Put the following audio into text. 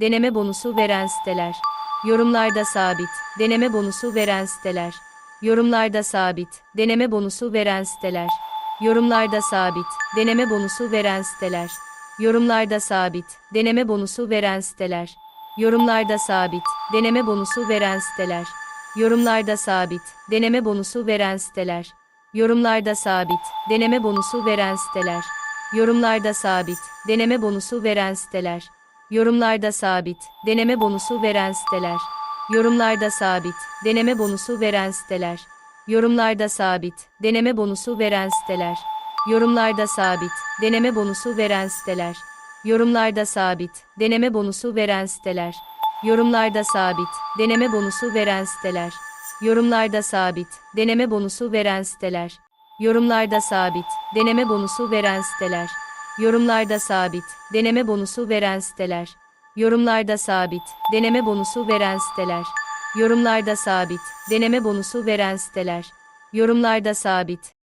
deneme bonusu veren siteler. Yorumlarda sabit, deneme bonusu veren siteler. Yorumlarda sabit, deneme bonusu veren siteler. Yorumlarda sabit, deneme bonusu veren siteler. Yorumlarda sabit, deneme bonusu veren siteler. Yorumlarda sabit, deneme bonusu veren siteler. Yorumlarda sabit, deneme bonusu veren siteler. Yorumlarda sabit, deneme bonusu veren siteler. Yorumlarda sabit, deneme bonusu veren siteler. Yorumlarda sabit, deneme bonusu veren siteler. Yorumlarda sabit, deneme bonusu veren siteler. Yorumlarda sabit, deneme bonusu veren siteler. Yorumlarda sabit, deneme bonusu veren siteler. Yorumlarda sabit, deneme bonusu veren siteler. Yorumlarda sabit, deneme bonusu veren siteler. Yorumlarda sabit, deneme bonusu veren siteler. Yorumlarda sabit, deneme bonusu veren siteler. Yorumlarda sabit, deneme bonusu veren siteler. Yorumlarda sabit, deneme bonusu veren siteler. Yorumlarda sabit, deneme bonusu veren siteler. Yorumlarda sabit,